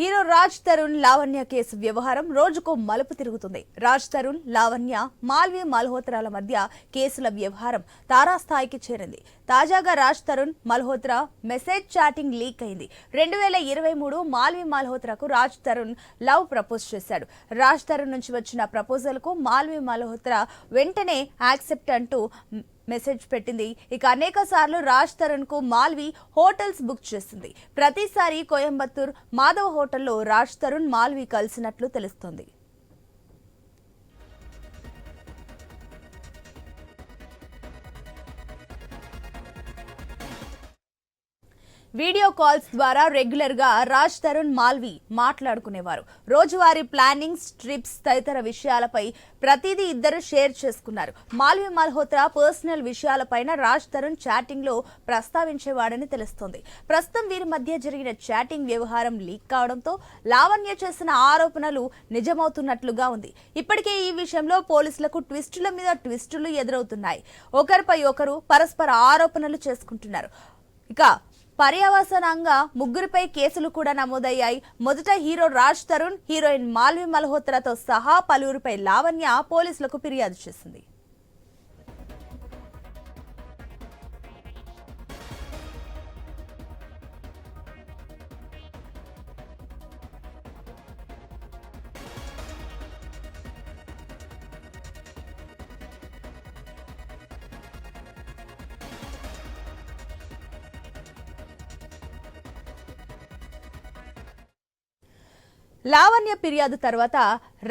Hero Raj Tarun Lavanya case వ్యవహారం రోజుకో మలుపు తిరుగుతుంది. రాజ్ తరుణ్ లావణ్య మాల్వి మల్హోత్రాల మధ్య కేసుల వ్యవహారం తారాస్థాయికి చేరింది. తాజాగా Raj Tarun Malhotra message chatting leak అయింది. రెండు వేల ఇరవై మూడు మాల్వి మల్హోత్రాకు రాజ్ తరుణ్ లవ్ ప్రపోజ్ చేశాడు. రాజ్ తరుణ్ నుంచి వచ్చిన ప్రపోజల్కు మాల్వి మల్హోత్రా వెంటనే యాక్సెప్ట్ అంటూ మెసేజ్ పెట్టింది. ఇక అనేక సార్లు రాజ్ తరుణ్కు మాల్వి హోటల్స్ బుక్ చేసింది. ప్రతిసారి కోయంబత్తూర్ మాధవ్ హోటల్లో రాజ్ తరుణ్ మాల్వి కలిసినట్లు తెలుస్తోంది. వీడియో కాల్స్ ద్వారా రెగ్యులర్గా రాజ్ తరుణ్ మాల్వి మాట్లాడుకునేవారు. రోజువారీ ప్లానింగ్స్ ట్రిప్స్ తదితర విషయాలపై ప్రతిదీ ఇద్దరు షేర్ చేసుకున్నారు. మాల్వి మల్హోత్రా పర్సనల్ విషయాలపైన రాజ్ తరుణ్ చాటింగ్లో ప్రస్తావించేవాడని తెలుస్తోంది. ప్రస్తుతం వీరి మధ్య జరిగిన చాటింగ్ వ్యవహారం లీక్ కావడంతో లావణ్య చేసిన ఆరోపణలు నిజమవుతున్నట్లుగా ఉంది. ఇప్పటికే ఈ విషయంలో పోలీసులకు ట్విస్టుల మీద ట్విస్టులు ఎదురవుతున్నాయి. ఒకరిపై ఒకరు పరస్పర ఆరోపణలు చేసుకుంటున్నారు. ఇక పర్యవసనంగా ముగ్గురిపై కేసులు కూడా నమోదయ్యాయి. మొదట హీరో రాజ్ తరుణ్ హీరోయిన్ మాల్వి మల్హోత్రాతో సహా పలువురిపై లావణ్య పోలీసులకు ఫిర్యాదు చేసింది. లావణ్య ఫిర్యాదు తర్వాత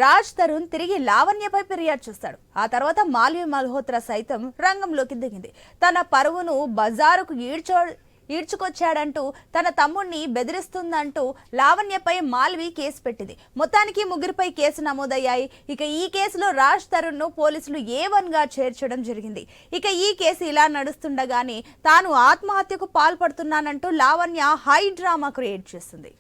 రాజ్ తరుణ్ తిరిగి లావణ్యపై ఫిర్యాదు చేస్తాడు. ఆ తర్వాత మాల్వి మల్హోత్రా సైతం రంగంలోకి దిగింది. తన పరువును బజారుకు ఈడ్చో ఈడ్చుకొచ్చాడంటూ తన తమ్ముణ్ణి బెదిరిస్తుందంటూ లావణ్యపై మాల్వి కేసు పెట్టింది. మొత్తానికి ముగ్గురిపై కేసు నమోదయ్యాయి. ఇక ఈ కేసులో రాజ్ తరుణ్ను పోలీసులు ఏ వన్గా చేర్చడం జరిగింది. ఇక ఈ కేసు ఇలా నడుస్తుండగానే తాను ఆత్మహత్యకు పాల్పడుతున్నానంటూ లావణ్య హై డ్రామా క్రియేట్ చేస్తుంది.